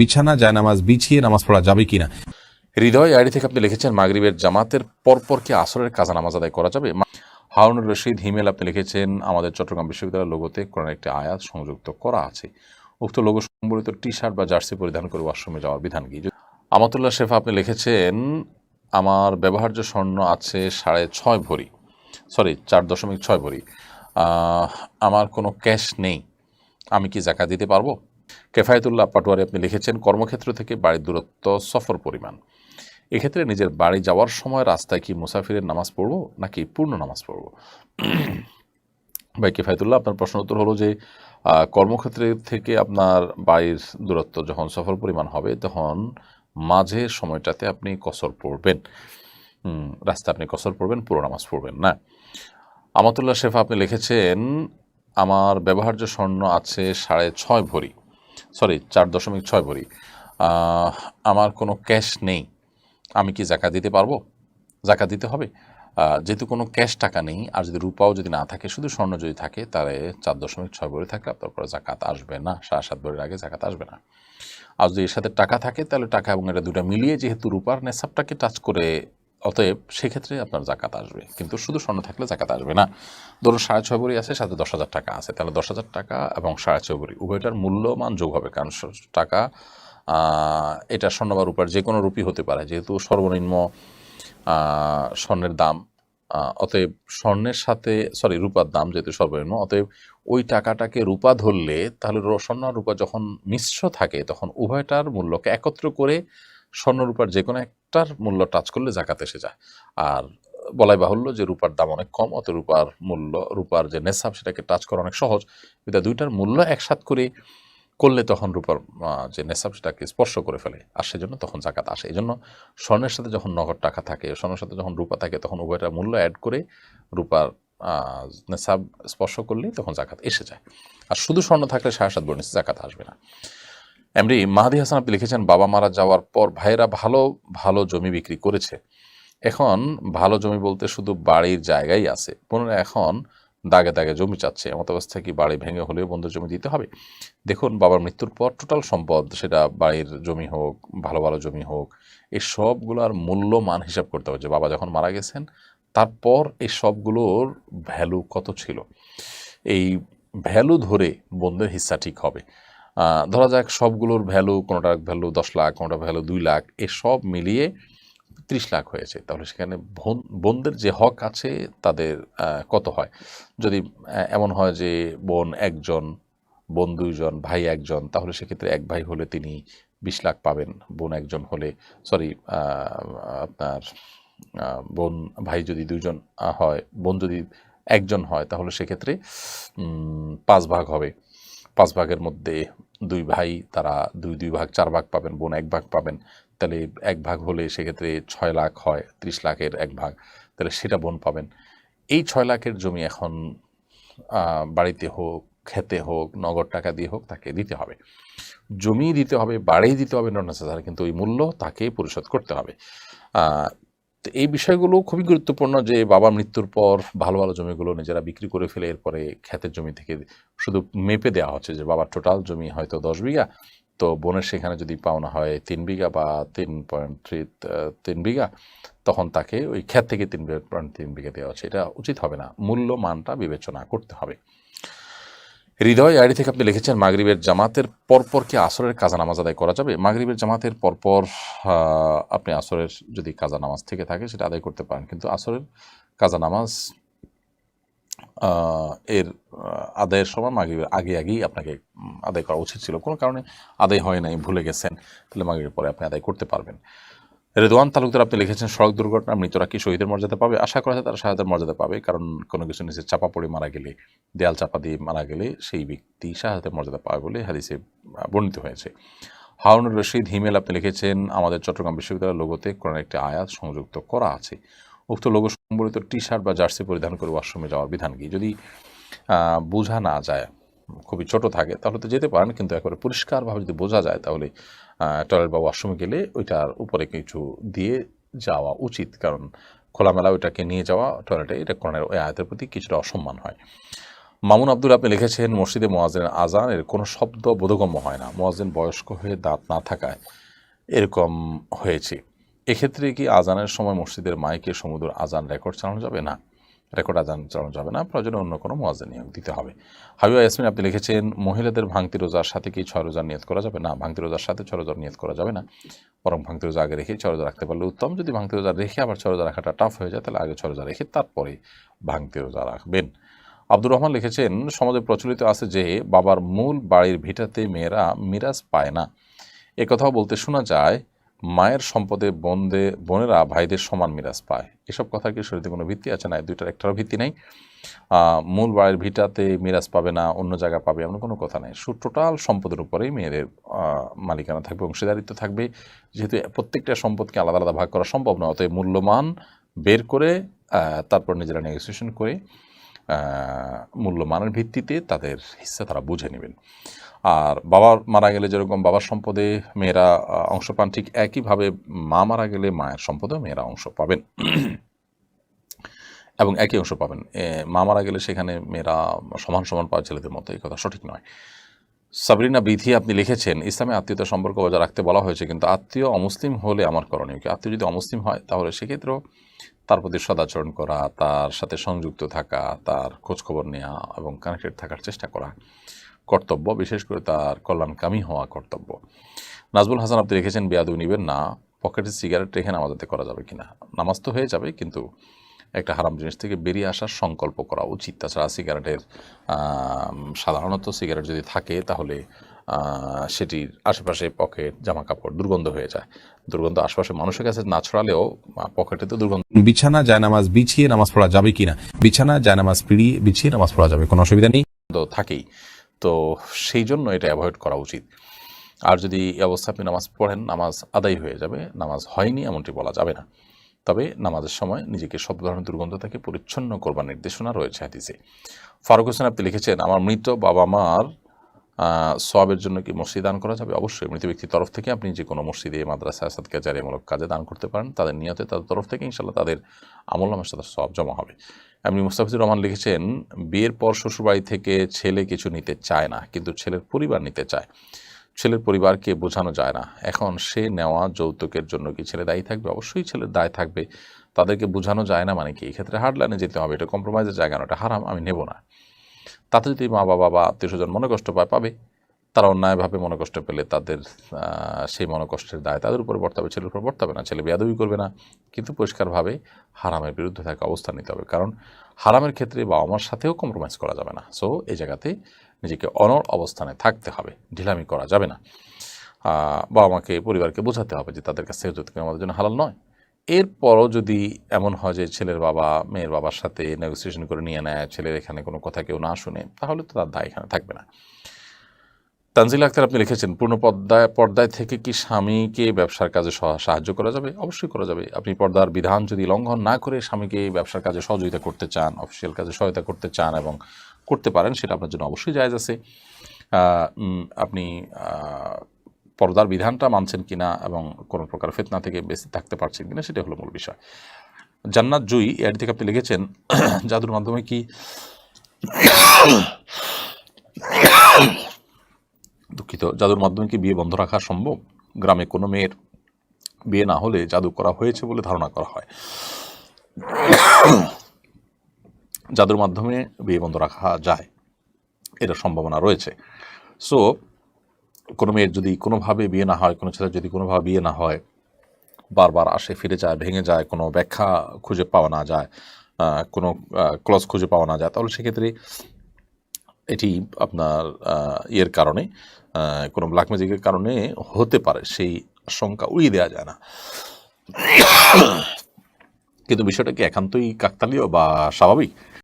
বিছানা যায় নামাজ বিছিয়ে নামাজ পড়া যাবে কিনা? হৃদয় আইডি থেকে আপনি লিখেছেন, মাগরিবের জামাতের পরপর কি আসরের কাজা নামাজ আদায় করা যাবে? হারুনুর রশিদ, হিমেল আপনি লিখেছেন, আমাদের চট্টগ্রাম বিশ্ববিদ্যালয়ের লোগোতে কোরআন একটি আয়াত সংযুক্ত করা আছে। উক্ত লোগো সম্বলিত টি শার্ট বা জার্সি পরিধান করে ওয়াশরুমে যাওয়ার বিধান কি? আমাতুল্লাহ শেফা, আপনি লিখেছেন, আমার ব্যবহার্য স্বর্ণ আছে সাড়ে ছয় ভরি। সরি, চার দশমিক ছয় ভরি। আমার কোনো ক্যাশ নেই। আমি কি জাকা দিতে পারব? কেফায়েতুল্লাহ পাটোয়ারি আপনি লিখেছেন কর্মক্ষেত্র থেকে বাড়ির দূরত্ব সফর পরিমাণ। এক্ষেত্রে নিজের বাড়ি যাওয়ার সময় রাস্তায় কি মুসাফিরের নামাজ পড়ব নাকি পূর্ণ নামাজ পড়ব? ভাই কেফায়তুল্লাহ আপনার প্রশ্ন উত্তর হলো যে আহ, কর্মক্ষেত্রে থেকে আপনার বাড়ির দূরত্ব যখন সফর পরিমাণ হবে তখন মাঝে সময়টাতে আপনি কসর পড়বেন। হুম, রাস্তায় আপনি কসর পড়বেন পুরো নামাজ পড়বেন না। আমাতুল্লাহ শেফা আপনি লিখেছেন আমার ব্যবহার্য স্বর্ণ আছে সাড়ে ছয় ভরি। সরি চার দশমিক ছয় ভরি। আমার কোনো ক্যাশ নেই। আমি কি জাকা দিতে পারব? জাকা দিতে হবে। যেহেতু কোনো ক্যাশ টাকা নেই, আর যদি রূপাও যদি না থাকে, শুধু স্বর্ণ যদি থাকে, তাহলে চার দশমিক ছয় ভরি থাকলে আপনার পরে জাকাত আসবে না। সাড়ে সাত ভরির আগে জাকাত আসবে না। আর যদি এর সাথে টাকা থাকে, তাহলে টাকা এবং এটা দুটো মিলিয়ে যেহেতু রূপার নেশাবটাকে টাচ করে অতএব সেক্ষেত্রে আপনার জাকাত আসবে। কিন্তু শুধু স্বর্ণ থাকলে জাকাত আসবে না। ধরুন সাড়ে ছয় ভরি আছে, সাথে দশ হাজার টাকা আছে। তাহলে দশ হাজার টাকা এবং সাড়ে ছয় ভরি উভয়টার মূল্যমান যোগ হবে। কারণ টাকা এটা স্বর্ণ বা রূপার যে কোনো রূপই হতে পারে। যেহেতু সর্বনিম্ন স্বর্ণের দাম অতএব স্বর্ণের সাথে, সরি, রূপার দাম যেহেতু সর্বনিম্ন, অতএব ওই টাকাটাকে রূপা ধরলে, তাহলে স্বর্ণ রূপা যখন মিশ্র থাকে, তখন উভয়টার মূল্যকে একত্র করে স্বর্ণ রূপার যে কোনো একটার মূল্য টাচ করলে জাকাত এসে যায়। আর বলাই বাহুল্য যে রূপার দাম অনেক কম, অত রূপার মূল্য, রূপার যে নেশাব সেটাকে টাচ করা অনেক সহজ। কিন্তু দুইটার মূল্য একসাথ করে করলে তখন রূপার যে নেশাব সেটাকে স্পর্শ করে ফেলে। আর সেজন্য তখন জাকাত আসে। এই জন্য স্বর্ণের সাথে যখন নগদ টাকা থাকে, স্বর্ণের সাথে যখন রূপা থাকে, তখন উভয়টার মূল্য অ্যাড করে রূপার নেশাব স্পর্শ করলেই তখন জাকাত এসে যায়। আর শুধু স্বর্ণ থাকলে সাড়ে সাত বর্ণিস জাকাত আসবে না। এমনি মাহাদি হাসান আপনি লিখেছেন, বাবা মারা যাওয়ার পর ভাইয়েরা ভালো ভালো জমি বিক্রি করেছে। এখন ভালো জমি বলতে শুধু বাড়ির জায়গাই আছে। পুনরায় এখন দাগে দাগে জমি চাচ্ছে। এমত অবস্থায় কি বাড়ি ভেঙে হলেও বন্ধু জমি দিতে হবে। দেখুন, বাবার মৃত্যুর পর টোটাল সম্পদ সেটা বাড়ির জমি হোক, ভালো ভালো জমি হোক, এই সবগুলোর মূল্যমান হিসাব করতে হবে যে বাবা যখন মারা গেছেন, তারপর এই সবগুলোর ভ্যালু কত ছিল? এই ভ্যালু ধরে বন্ধের হিস্সা ঠিক হবে। ধরা যাক সবগুলোর ভ্যালু কোনোটার ভ্যালু দশ লাখ, কোনোটার ভ্যালু দুই লাখ এ সব মিলিয়ে ত্রিশ লাখ হয়েছে। তাহলে সেখানে বোন- বোনদের যে হক আছে তাদের কত হয়? যদি এমন হয় যে বোন একজন, বোন দুইজন, ভাই একজন, তাহলে সেক্ষেত্রে এক ভাই হলে তিনি বিশ লাখ পাবেন, বোন একজন হলে সরি আপনার বোন, ভাই যদি দুজন হয়, বোন যদি একজন হয়, তাহলে সেক্ষেত্রে পাঁচ ভাগ হবে। পাঁচ ভাগের মধ্যে দুই ভাই, তারা দুই দুই ভাগ, চার ভাগ পাবেন, বোন এক ভাগ পাবেন। তাহলে এক ভাগ হলে সেক্ষেত্রে ছয় লাখ হয়, ত্রিশ লাখের এক ভাগ। তাহলে সেটা বোন পাবেন। এই ছয় লাখের জমি এখন বাড়িতে হোক, খেতে হোক, নগদ টাকা দিয়ে হোক, তাকে দিতে হবে। জমি দিতে হবে, বাড়ি দিতে হবে নট কিন্তু ওই মূল্য তাকে পরিশোধ করতে হবে। তো এই বিষয়গুলো খুবই গুরুত্বপূর্ণ যে বাবা মৃত্যুর পর ভালো ভালো জমিগুলো নিজেরা বিক্রি করে ফেলে, এরপরে ক্ষেতের জমি থেকে শুধু মেপে দেওয়া হচ্ছে যে বাবার টোটাল জমি হয়তো দশ বিঘা। তো বোনের সেখানে যদি পাওনা হয় তিন বিঘা বা তিন পয়েন্ট থ্রি তিন বিঘা, তখন তাকে ওই ক্ষেত থেকে তিন পয়েন্ট তিন বিঘা দেওয়া হচ্ছে। এটা উচিত হবে না। মূল্য মানটা বিবেচনা করতে হবে। হৃদয় আইডি থেকে আপনি লিখেছেন, মাগরিবের জামাতের পরপর কি আসরের কাজা নামাজ আদায় করা যাবে? মাগরিবের জামাতের পরপর আপনি আসরের যদি কাজা নামাজ থেকে থাকে, সেটা আদায় করতে পারেন। কিন্তু আসরের কাজা নামাজ এর আদায়ের সময় মাগরিবের আগে আগেই আপনাকে আদায় করা উচিত ছিল। কোনো কারণে আদায় হয় নাই, ভুলে গেছেন, তাহলে মাগরিবের পরে আপনি আদায় করতে পারবেন। রেদওয়ান তালুকদার আপনি লিখেছেন, সড়ক দুর্ঘটনা মৃতরা কি শহীদের মর্যাদা পাবে? আশা করা যায় তারা শাহাদের মর্যাদা পাবে, কারণ কোনো কিছু নিচে চাপা পড়ে মারা গেলে, দেয়াল চাপা দিয়ে মারা গেলে সেই ব্যক্তি শাহাদের মর্যাদা পাবে বলে হাদিসে বর্ণিত হয়েছে। হারুনুর রশিদ হিমেল আপনি লিখেছেন, আমাদের চট্টগ্রাম বিশ্ববিদ্যালয়ের লোগোতে কোরআন একটি আয়াত সংযুক্ত করা আছে। উক্ত লোগো সম্বলিত টি শার্ট বা জার্সি পরিধান করে ওয়াশরুমে যাওয়ার বিধান কি? যদি বোঝা না যায় খুবই ছোট থাকে, তাহলে তো যেতে পারেন। কিন্তু একবারে পরিষ্কারভাবে যদি বোঝা যায়, তাহলে টয়লেট বা ওয়াশরুমে গেলে ওইটার উপরে কিছু দিয়ে যাওয়া উচিত। কারণ খোলামেলা ওইটাকে নিয়ে যাওয়া টয়লেটে, এটা কোরআনের ওই আয়াতের প্রতি কিছুটা অসম্মান হয়। মামুন আব্দুল আপনি লিখেছেন, মসজিদে মোয়াজিনের আজান এর কোনো শব্দ বোধগম্য হয় না। মোয়াজেন বয়স্ক হয়ে দাঁত না থাকায় এরকম হয়েছে। এক্ষেত্রে কি আজানের সময় মসজিদের মাইকে সমুদ্র আজান রেকর্ড চালানো যাবে? না। রেকর্ড আজান চালানো যাবে না, প্রয়োজনে অন্য কোনো মোয়াজেন নিয়োগ দিতে হবে। হাবিবা ইয়াসমিন, আপনি লিখেছেন, মহিলাদের ভাঙতি রোজার সাথে কি ছয় রোজার নিয়ত করা যাবে? না, ভাঙতি রোজার সাথে ছয় রোজার নিয়ত করা যাবে না। বরং ভাঙতি রোজা আগে রেখে ছয় রোজা রাখতে পারলে উত্তম। যদি ভাঙতি রোজা রেখে আবার ছয় রোজা রাখাটা টাফ হয়ে যায়, তাহলে আগে ছয় রোজা রেখে তারপরে ভাঙতি রোজা রাখবেন। আব্দুর রহমান লিখেছেন, সমাজে প্রচলিত আছে যে, বাবার মূল বাড়ির ভিটাতে মেয়েরা মিরাজ পায় না। কথাও বলতে শোনা যায় মায়ের সম্পদে বন্দে, বোনেরা ভাইদের সমান মিরাজ পায়। এসব কথার কি শরীরে কোনো ভিত্তি আছে? না দুইটার একটারও ভিত্তি নেই। মূল বাড়ির ভিটাতে মিরাজ পাবে না, অন্য জায়গা পাবে এমন কোনো কথা নেই। সু, টোটাল সম্পদের উপরেই মেয়েদের মালিকানা থাকবে, অংশীদারিত্ব থাকবে। যেহেতু প্রত্যেকটা সম্পদকে আলাদা আলাদা ভাগ করা সম্ভব না অতএব মূল্যমান বের করে তারপর নিজেরা নেগোসিয়েশন করে মূল্যমানের ভিত্তিতে তাদের হিস্সা তারা বুঝে নেবেন। আর বাবা মারা গেলে যেরকম বাবার সম্পদে মেয়েরা অংশ পান, ঠিক একইভাবে মা মারা গেলে মায়ের সম্পদেও মেয়েরা অংশ পাবেন। এবং একই অংশ পাবেন। মা মারা গেলে সেখানে মেয়েরা সমান সমান পাওয়া ছেলেদের মতো, এই কথা সঠিক নয়। সাবরিনা বিধি আপনি লিখেছেন, ইসলামে আত্মীয়তা সম্পর্ক বজায় রাখতে বলা হয়েছে, কিন্তু আত্মীয় অমুসলিম হলে আমার করণীয় কি? আত্মীয় যদি অমুসলিম হয়, তাহলে সেক্ষেত্রেও তার প্রতি সদাচরণ করা, তার সাথে সংযুক্ত থাকা, তার খোঁজখবর নেওয়া এবং কানেক্টেড থাকার চেষ্টা করা। কর্তব্য বিশেষ করে তার কল্যাণকামী হওয়া কর্তব্য। নাজবুল হাসান আপনি রেখেছেন বেয়াদু নিবেন না পকেটে সিগারেট রেখে নামাজাতে করা যাবে কিনা? নামাজ তো হয়ে যাবে কিন্তু একটা হারাম জিনিস থেকে বেরিয়ে আসার সংকল্প করা উচিত। তাছাড়া সিগারেটের সাধারণত সিগারেট যদি থাকে তাহলে সেটির আশেপাশে পকেট জামা কাপড় দুর্গন্ধ হয়ে যায়। দুর্গন্ধ আশেপাশে মানুষের কাছে না ছড়ালেও পকেটে তো দুর্গন্ধ বিছানা জায়নামাজ বিছিয়ে নামাজ পড়া যাবে কিনা? বিছানা জায়নামাজ পিড়িয়ে বিছিয়ে নামাজ পড়া যাবে কোনো অসুবিধা নেই। তো থাকেই। তো সেই জন্য এটা অ্যাভয়েড করা উচিত। আর যদি এই অবস্থা আপনি নামাজ পড়েন, নামাজ আদায় হয়ে যাবে, নামাজ হয়নি এমনটি বলা যাবে না। তবে নামাজের সময় নিজেকে সব ধরনের দুর্গন্ধ থেকে পরিচ্ছন্ন করবার নির্দেশনা রয়েছে হাদিসে। ফারুক হোসেন আপনি লিখেছেন, আমার মৃত বাবা মার সবের জন্য কি মসজিদ দান করা যাবে? অবশ্যই। মৃত ব্যক্তির তরফ থেকে আপনি যে কোনো মসজিদে, মাদ্রাসা, সাদকা জারিয়ামূলক কাজে দান করতে পারেন। তাদের নিয়তে তাদের তরফ থেকে ইনশাল্লাহ তাদের আমল নামের সাথে সব জমা হবে। এমনি মুস্তাফিজুর রহমান লিখেছেন, বিয়ের পর শ্বশুরবাড়ি থেকে ছেলে কিছু নিতে চায় না, কিন্তু ছেলের পরিবার নিতে চায়। ছেলের পরিবারকে বোঝানো যায় না। এখন সে নেওয়া যৌতুকের জন্য কি ছেলে দায়ী থাকবে? অবশ্যই ছেলের দায় থাকবে। তাদেরকে বোঝানো যায় না মানে কি? এক্ষেত্রে হার্ডলাইনে যেতে হবে। এটা কম্প্রোমাইজের জায়গা না, এটা হারাম, আমি নেব না। তাতে যদি মা বাবা বা আত্মীয় স্বজন মনে কষ্ট পায়, পাবে। তারা অন্যায়ভাবে মনে কষ্ট পেলে তাদের সেই মনোকষ্টের দায় তাদের উপরে বর্তাবে, ছেলের উপর বর্তাবে না। ছেলে বেয়াদবি করবে না। কিন্তু পরিষ্কারভাবে হারামের বিরুদ্ধে থাকা অবস্থান নিতে হবে। কারণ হারামের ক্ষেত্রে বাবা মার সাথেও কম্প্রোমাইজ করা যাবে না। সো এই জায়গাতে নিজেকে অনর অবস্থানে থাকতে হবে। ঢিলামি করা যাবে না। বাবা মাকে পরিবারকে বোঝাতে হবে যে তাদের কাছে যৌতুক আমাদের জন্য হালাল নয়। এরপরও যদি এমন হয় যে ছেলের বাবা, মেয়ের বাবার সাথে নেগোসিয়েশন করে নিয়ে নেয়, ছেলের এখানে কোনো কথা কেউ না শুনে, তাহলে তো তার দায় এখানে থাকবে না। তানজিল আক্তার আপনি লিখেছেন, পূর্ণ পর্দায় পর্দায় থেকে কি স্বামীকে ব্যবসার কাজে সহ- সাহায্য করা যাবে? অবশ্যই করা যাবে। আপনি পর্দার বিধান যদি লঙ্ঘন না করে স্বামীকে ব্যবসার কাজে সহযোগিতা করতে চান অফিসিয়াল কাজে সহায়তা করতে চান এবং করতে পারেন, সেটা আপনার জন্য অবশ্যই জায়জ আছে। আপনি পর্দার বিধানটা মানছেন কিনা এবং কোনো প্রকার ফেতনা থেকে বেঁচে থাকতে পারছেন কিনা সেটা হলো মূল বিষয়। জান্নাত জুই, এর থেকে আপনি লিখেছেন, জাদুর মাধ্যমে কি দুঃখিত, জাদুর মাধ্যমে কি বিয়ে বন্ধ রাখা সম্ভব? গ্রামে কোনো মেয়ের বিয়ে না হলে জাদু করা হয়েছে বলে ধারণা করা হয়। জাদুর মাধ্যমে বিয়ে বন্ধ রাখা যায় এটা সম্ভাবনা রয়েছে। সো কোনো মেয়ের যদি কোনোভাবে বিয়ে না হয়, কোনো ছেলের যদি কোনোভাবে বিয়ে না হয়, বারবার আসে, ফিরে যায়, ভেঙে যায়, কোনো ব্যাখ্যা খুঁজে পাওয়া না যায় কোনো ক্লজ খুঁজে পাওয়া না যায়, তাহলে সেক্ষেত্রে এটি আপনার ইয়ের কারণে কোনো ব্ল্যাক ম্যাজিকের কারণে হতে পারে, সেই আশঙ্কা উড়িয়ে দেওয়া যায় না। কিন্তু বিষয়টা কি একান্তই কাকতালীয় বা স্বাভাবিক?